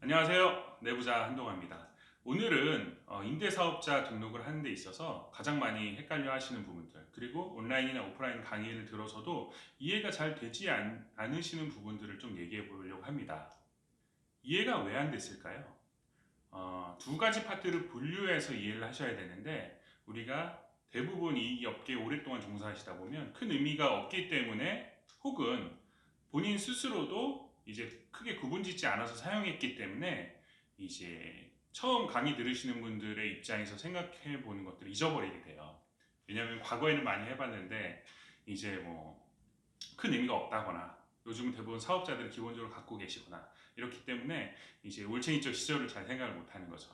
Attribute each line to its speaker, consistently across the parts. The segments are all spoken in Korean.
Speaker 1: 안녕하세요. 내부자 한동화입니다. 오늘은 어, 임대사업자 등록을 하는 데 있어서 가장 많이 헷갈려 하시는 부분들 그리고 온라인이나 오프라인 강의를 들어서도 이해가 잘 되지 않, 않으시는 부분들을 좀 얘기해 보려고 합니다. 이해가 왜 안 됐을까요? 어, 두 가지 파트를 분류해서 이해를 하셔야 되는데 우리가 대부분 이 업계에 오랫동안 종사하시다 보면 큰 의미가 없기 때문에 혹은 본인 스스로도 이제 크게 구분짓지 않아서 사용했기 때문에 이제 처음 강의 들으시는 분들의 입장에서 생각해 보는 것들을 잊어버리게 돼요. 왜냐하면 과거에는 많이 해봤는데 이제 뭐 큰 의미가 없다거나 요즘은 대부분 사업자들이 기본적으로 갖고 계시거나 이렇기 때문에 이제 올챙이적 시절을 잘 생각을 못 하는 거죠.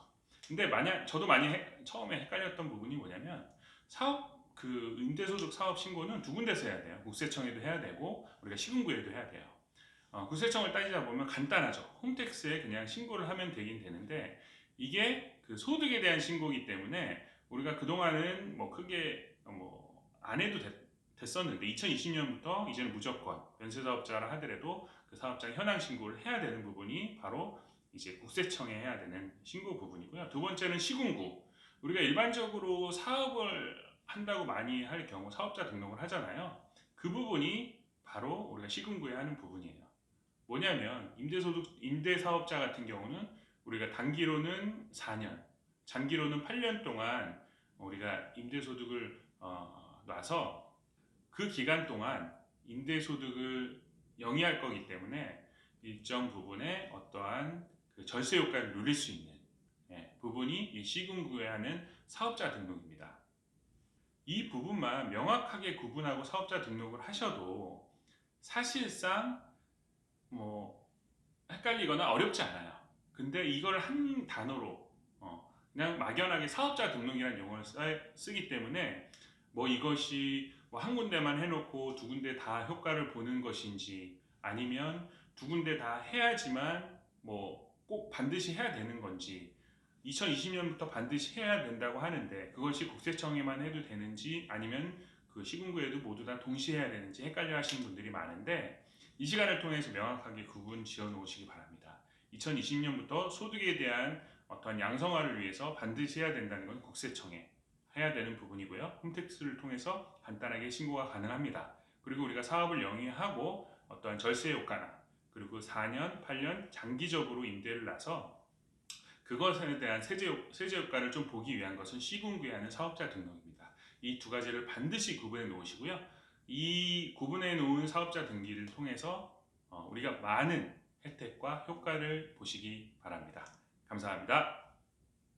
Speaker 1: 근데 만약 저도 많이 해- 처음에 헷갈렸던 부분이 뭐냐면 사업 그 임대소득 사업 신고는 두 군데서 해야 돼요. 국세청에도 해야 되고 우리가 시군구에도 해야 돼요. 어, 국세청을 따지다 보면 간단하죠. 홈택스에 그냥 신고를 하면 되긴 되는데 이게 그 소득에 대한 신고이기 때문에 우리가 그동안은 뭐 크게 뭐 안 해도 됐, 됐었는데 2020년부터 이제는 무조건 연쇄사업자라 하더라도 그 사업장 현황 신고를 해야 되는 부분이 바로 이제 국세청에 해야 되는 신고 부분이고요. 두 번째는 시군구. 우리가 일반적으로 사업을 한다고 많이 할 경우 사업자 등록을 하잖아요. 그 부분이 바로 우리가 시군구에 하는 부분이에요. 뭐냐면 임대소득 임대사업자 같은 경우는 우리가 단기로는 4년, 장기로는 8년 동안 우리가 임대소득을 어, 놔서 그 기간 동안 임대소득을 영위할 거기 때문에 일정 부분에 어떠한 그 절세 효과를 누릴 수 있는 예, 부분이 이 시군구에 하는 사업자 등록입니다. 이 부분만 명확하게 구분하고 사업자 등록을 하셔도 사실상 뭐 헷갈리거나 어렵지 않아요. 근데 이걸 한 단어로 어, 그냥 막연하게 사업자 등록이라는 용어를 써- 쓰기 때문에 뭐 이것이 뭐 한 군데만 해놓고 두 군데 다 효과를 보는 것인지 아니면 두 군데 다 해야지만 뭐 꼭 반드시 해야 되는 건지 2020년부터 반드시 해야 된다고 하는데 그것이 국세청에만 해도 되는지 아니면 그 시군구에도 모두 다 동시에 해야 되는지 헷갈려 하시는 분들이 많은데 이 시간을 통해서 명확하게 구분 지어 놓으시기 바랍니다. 2020년부터 소득에 대한 어떠한 양성화를 위해서 반드시 해야 된다는 건 국세청에 해야 되는 부분이고요. 홈택스를 통해서 간단하게 신고가 가능합니다. 그리고 우리가 사업을 영위하고 어떠한 절세 효과나 그리고 4년, 8년 장기적으로 임대를 놔서 그것에 대한 세제, 효- 세제 효과를 좀 보기 위한 것은 시군구에 하는 사업자 등록입니다. 이 두 가지를 반드시 구분해 놓으시고요. 이 구분해 놓은 사업자 등기를 통해서 어, 우리가 많은 혜택과 효과를 보시기 바랍니다. 감사합니다.